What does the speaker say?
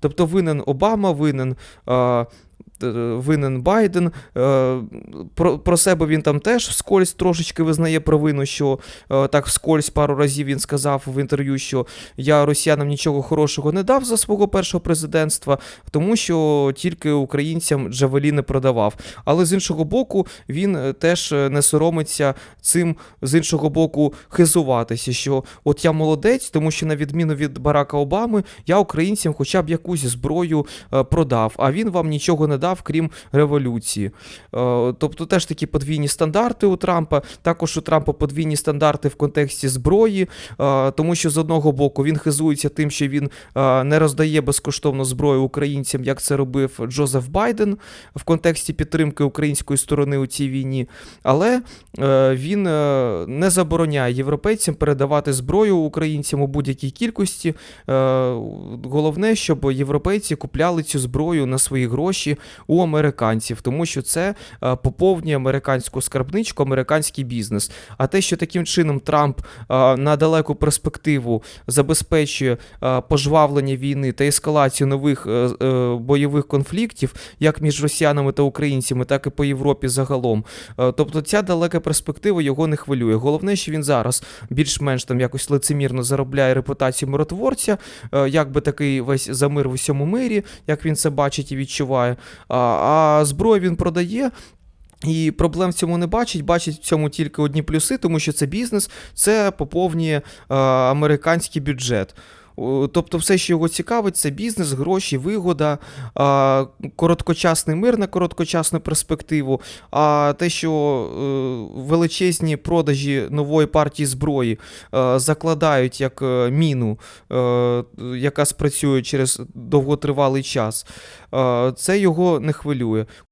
Тобто винен Обама, винен. е, Винен Байден. Е, Про, про себе він там теж вскользь трошечки визнає провину, що е, так вскользь пару разів він сказав в інтерв'ю, що я росіянам нічого хорошого не дав за свого першого президентства, тому що тільки українцям Джавеліни продавав. Але з іншого боку, він е, теж е, не соромиться цим з іншого боку хизуватися, що от я молодець, тому що на відміну від Барака Обами, я українцям хоча б якусь зброю е, продав, а він вам нічого не дав, крім революції. Е, Тобто теж такі подвійні стандарти у Трампа. Також у Трампа подвійні стандарти в контексті зброї, е, тому що з одного боку він хизується тим, що він е, не роздає безкоштовно зброю українцям, як це робив Джозеф Байден в контексті підтримки української сторони у цій війні. Але він не забороняє європейцям передавати зброю українцям у будь-якій кількості. Головне, щоб європейці купляли цю зброю на свої гроші у американців, тому що це е, поповнює американську скарбничку, американський бізнес. А те, що таким чином Трамп е, на далеку перспективу забезпечує е, пожвавлення війни та ескалацію нових бойових конфліктів, як між росіянами та українцями, так і по Європі загалом. Тобто ця далека перспектива його не хвилює. Головне, що він зараз більш-менш там якось лицемірно заробляє репутацію миротворця, як би такий весь за мир в усьому мирі, як він це бачить і відчуває. А, зброю він продає. І проблем в цьому не бачить, бачить в цьому тільки одні плюси, тому що це бізнес, це поповнює е, американський бюджет. О, Тобто, все, що його цікавить, це бізнес, гроші, вигода, короткочасний мир на короткочасну перспективу. А те, що е, величезні продажі нової партії зброї е, закладають як е, міну, е, яка спрацює через довготривалий час, е, це його не хвилює.